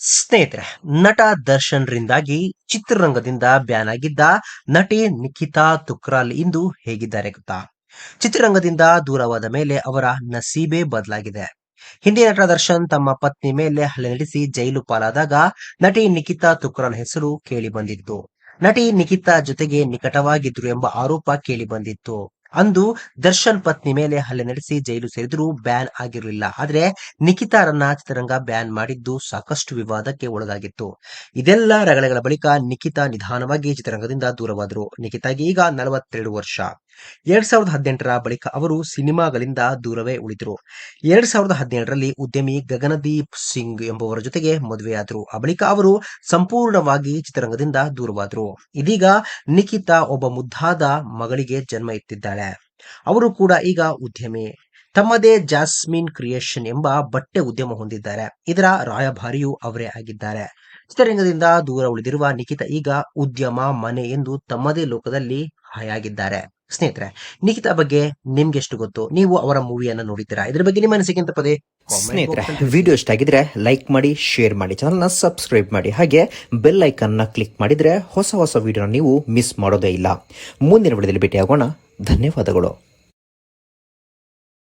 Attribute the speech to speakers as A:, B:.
A: ಸ್ನೇಹಿತರೆ, ನಟ ದರ್ಶನ್ ರಿಂದಾಗಿ ಚಿತ್ರರಂಗದಿಂದ ಬ್ಯಾನ್ ಆಗಿದ್ದ ನಟಿ ನಿಖಿತಾ ತುಕ್ರಾಲ್ ಇಂದು ಹೇಗಿದ್ದಾರೆ ಗೊತ್ತಾ? ಚಿತ್ರರಂಗದಿಂದ ದೂರವಾದ ಮೇಲೆ ಅವರ ನಸೀಬೆ ಬದಲಾಗಿದೆ. ಹಿಂದಿ ನಟ ದರ್ಶನ್ ತಮ್ಮ ಪತ್ನಿ ಮೇಲೆ ಹಲ್ಲೆ ನಡೆಸಿ ಜೈಲು ಪಾಲಾದಾಗ ನಟಿ ನಿಖಿತಾ ತುಕ್ರಾಲ್ ಹೆಸರು ಕೇಳಿ ಬಂದಿತ್ತು. ನಟಿ ನಿಖಿತಾ ಜೊತೆಗೆ ನಿಕಟವಾಗಿದ್ರು ಎಂಬ ಆರೋಪ ಕೇಳಿ ಬಂದಿತ್ತು. ಅಂದು ದರ್ಶನ್ ಪತ್ನಿ ಮೇಲೆ ಹಲ್ಲೆ ನಡೆಸಿ ಜೈಲು ಸೇರಿದರೂ ಬ್ಯಾನ್ ಆಗಿರಲಿಲ್ಲ. ಆದ್ರೆ ನಿಖಿತಾರನ್ನ ಚಿತ್ರರಂಗ ಬ್ಯಾನ್ ಮಾಡಿದ್ದು ಸಾಕಷ್ಟು ವಿವಾದಕ್ಕೆ ಒಳಗಾಗಿತ್ತು. ಇದೆಲ್ಲ ರಗಳೆಗಳ ಬಳಿಕ ನಿಖಿತಾ ನಿಧಾನವಾಗಿ ಚಿತ್ರರಂಗದಿಂದ ದೂರವಾದರು. ನಿಖಿತಾಗೆ ಈಗ ನಲವತ್ತೆರಡು ವರ್ಷ. ಎರಡ್ ಸಾವಿರದ ಹದಿನೆಂಟರ ಬಳಿಕ ಅವರು ಸಿನಿಮಾಗಳಿಂದ ದೂರವೇ ಉಳಿದರು. ಎರಡ್ ಸಾವಿರದ ಹದಿನೇಳರಲ್ಲಿ ಉದ್ಯಮಿ ಗಗನದೀಪ್ ಸಿಂಗ್ ಎಂಬುವರ ಜೊತೆಗೆ ಮದುವೆಯಾದರು. ಆ ಬಳಿಕ ಅವರು ಸಂಪೂರ್ಣವಾಗಿ ಚಿತ್ರರಂಗದಿಂದ ದೂರವಾದರು. ಇದೀಗ ನಿಖಿತಾ ಒಬ್ಬ ಮುದ್ದಾದ ಮಗಳಿಗೆ ಜನ್ಮ ಇತ್ತಿದ್ದಾಳೆ ಅವರು ಕೂಡ ಈಗ ಉದ್ಯಮಿ. ತಮ್ಮದೇ ಜಾಸ್ಮಿನ್ ಕ್ರಿಯೇಷನ್ ಎಂಬ ಬಟ್ಟೆ ಉದ್ಯಮ ಹೊಂದಿದ್ದಾರೆ. ಇದರ ರಾಯಭಾರಿಯೂ ಅವರೇ ಆಗಿದ್ದಾರೆ. ಚಿತ್ರರಂಗದಿಂದ ದೂರ ಉಳಿದಿರುವ ನಿಖಿತಾ ಈಗ ಉದ್ಯಮ, ಮನೆ ಎಂದು ತಮ್ಮದೇ ಲೋಕದಲ್ಲಿ ಹಾಯಾಗಿದ್ದಾರೆ. ಸ್ನೇಹಿತರೆ ನಿಖಿತಾ ಬಗ್ಗೆ ನಿಮ್ಗೆ ಎಷ್ಟು ಗೊತ್ತು? ನೀವು ಅವರ ಮೂವಿಯನ್ನ ನೋಡಿದ್ದೀರಾ? ಇದ್ರ ಬಗ್ಗೆ ನಿಮ್ಮ ಅನಿಸಿಕೆ ಅಂತ ಪದೇ
B: ಸ್ನೇಹಿತರೆ ವಿಡಿಯೋ ಇಷ್ಟ ಆಗಿದ್ರೆ ಲೈಕ್ ಮಾಡಿ ಶೇರ್ ಮಾಡಿ ಚಾನಲ್ನ ಸಬ್ಸ್ಕ್ರೈಬ್ ಮಾಡಿ. ಹಾಗೆ ಬೆಲ್ ಐಕನ್ನ ಕ್ಲಿಕ್ ಮಾಡಿದ್ರೆ ಹೊಸ ಹೊಸ ವಿಡಿಯೋನ ನೀವು ಮಿಸ್ ಮಾಡೋದೇ ಇಲ್ಲ. ಮುಂದಿನ ವಿಡಿಯೋದಲ್ಲಿ ಭೇಟಿಯಾಗೋಣ. ಧನ್ಯವಾದಗಳು.